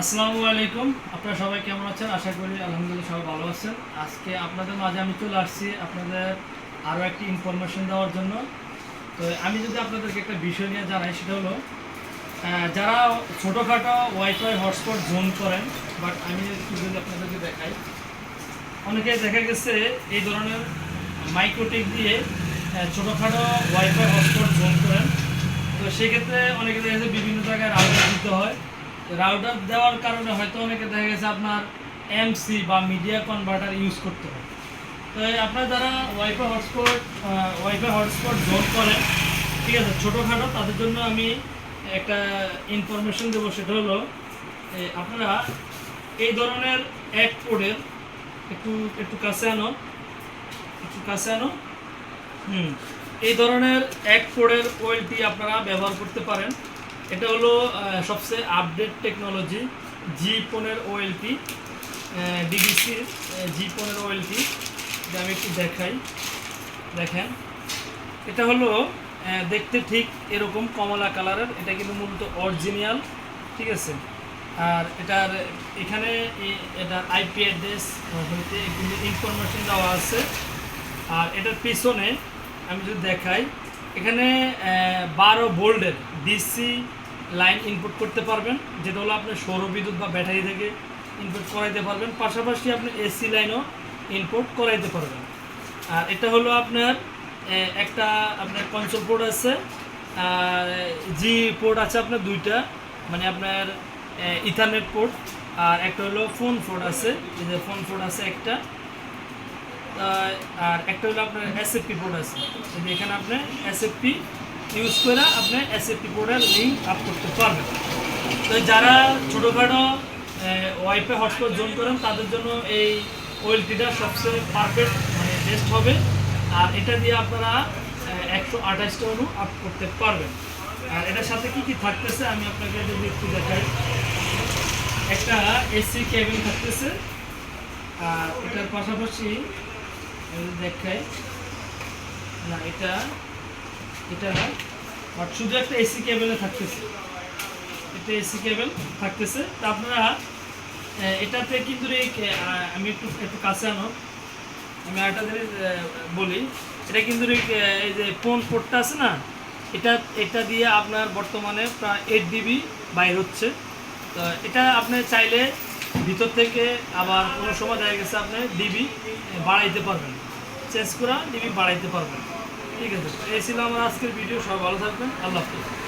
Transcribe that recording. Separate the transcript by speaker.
Speaker 1: আসসালামু আলাইকুম। আপনারা সবাই কেমন আছেন? আশা করি আলহামদুলিল্লাহ সবাই ভালো আছেন। আজকে আপনাদের মাঝে আমি চলে আসছি আপনাদের আরও একটি ইনফরমেশন দেওয়ার জন্য। তো আমি যদি আপনাদেরকে একটা বিষয় নিয়ে জানাই, সেটা হলো যারা ছোটোখাটো ওয়াইফাই হটস্পট জোন করেন বাট আমি একটু যদি আপনাদেরকে দেখাই। অনেকে দেখা গেছে এই ধরনের মাইক্রোটেক দিয়ে ছোটোখাটো ওয়াইফাই হটস্পট জোন করেন। তো সেক্ষেত্রে অনেকে দেখা গেছে বিভিন্ন জায়গায় রাউটার দিতে হয়। রাউটার দেওয়ার কারণে হয়তো অনেকে দেখা গেছে আপনার এমসি বা মিডিয়া কনভার্টার ইউজ করতে হয় তো আপনার যারা wifi hotspot wifi hotspot zone করেন, ঠিক আছে, ছোটোখাটো, তাদের জন্য আমি একটা ইনফরমেশন দেবো, সেটা হলো আপনারা এই ধরনের এক কোডের একটু একটু কাছে আনো, একটু কাছে আনো। হুম, এই ধরনের এক কোডের ওয়েলটি আপনারা ব্যবহার করতে পারেন। এটা হলো সবচেয়ে আপডেট টেকনোলজি জি পনেরো ওয়েলটি ডিবিসির জি পনেরো ওয়েলটি এটা আমি একটু দেখাই, দেখেন। এটা হলো দেখতে ঠিক এরকম কমলা কালারের, এটা কিন্তু মূলত অরিজিনাল ঠিক আছে? আর এটার, এখানে এটার আইপি অ্যাড্রেস হইতে কিন্তু ইনফরমেশন দেওয়া আছে। আর এটার পিছনে, আমি যদি দেখাই, এখানে বারো ভোল্টের ডিসি লাইন ইনপুট করতে পারবেন, যেটা হলো আপনি সৌর বিদ্যুৎ বা ব্যাটারি থেকে ইনপুট করাইতে পারবেন। পাশাপাশি আপনি এসি লাইনও ইনপুট করাইতে পারবেন। আর এটা হলো আপনার একটা আপনার কনসোল পোর্ট আছে, আর জি পোর্ট আছে আপনার দুইটা মানে আপনার ইথারনেট পোর্ট আর একটা হলো ফোন পোর্ট আছে যে ফোন পোর্ট আছে একটা আর একটা হলো আপনার এসএফপি পোর্ট আছে। এই যে এখানে আপনি এসএফপি ইউজ করে আপনি এসএফপি পোর্টের লিঙ্ক আপ করতে পারবেন। তো যারা ছোটোখাটো ওয়াইফাই হটস্পট জোন করেন, তাদের জন্য এই ওয়েলটিটা সবচেয়ে পারফেক্ট মানে বেস্ট হবে। আর এটা দিয়ে আপনারা একশো আঠাশটা অনু আপ করতে পারবেন। আর এটার সাথে কি কি থাকতেছে, আমি আপনাকে যদি একটু দেখাই। একটা এসি কেবিন থাকতেছে। আর এটার পাশাপাশি দেখাই। না, এটা এটা না আর শুধু একটা এসি কেবেলে থাকতেছে। এটা এসি কেবেল থাকতেছে। তা আপনারা এটাতে কিন্তু আমি একটু একটু কাছে আনো। আমি আরেকটা বলি। এটা কিন্তু এই যে ফোন পোর্টটা আছে না, এটা এটা দিয়ে আপনার বর্তমানে প্রায় এইট ডিবি বাইর হচ্ছে। তো এটা আপনি চাইলে ভিতর থেকে আবার কোনো সময় দেখা গেছে আপনি ডিবি বাড়াইতে পারবেন। চেঞ্জ করা ডিবি বাড়াইতে পারবেন। ঠিক আছে। এই ছিল আমার আজকের ভিডিও। সবাই ভালো থাকবেন। আল্লাহ হাফিজ।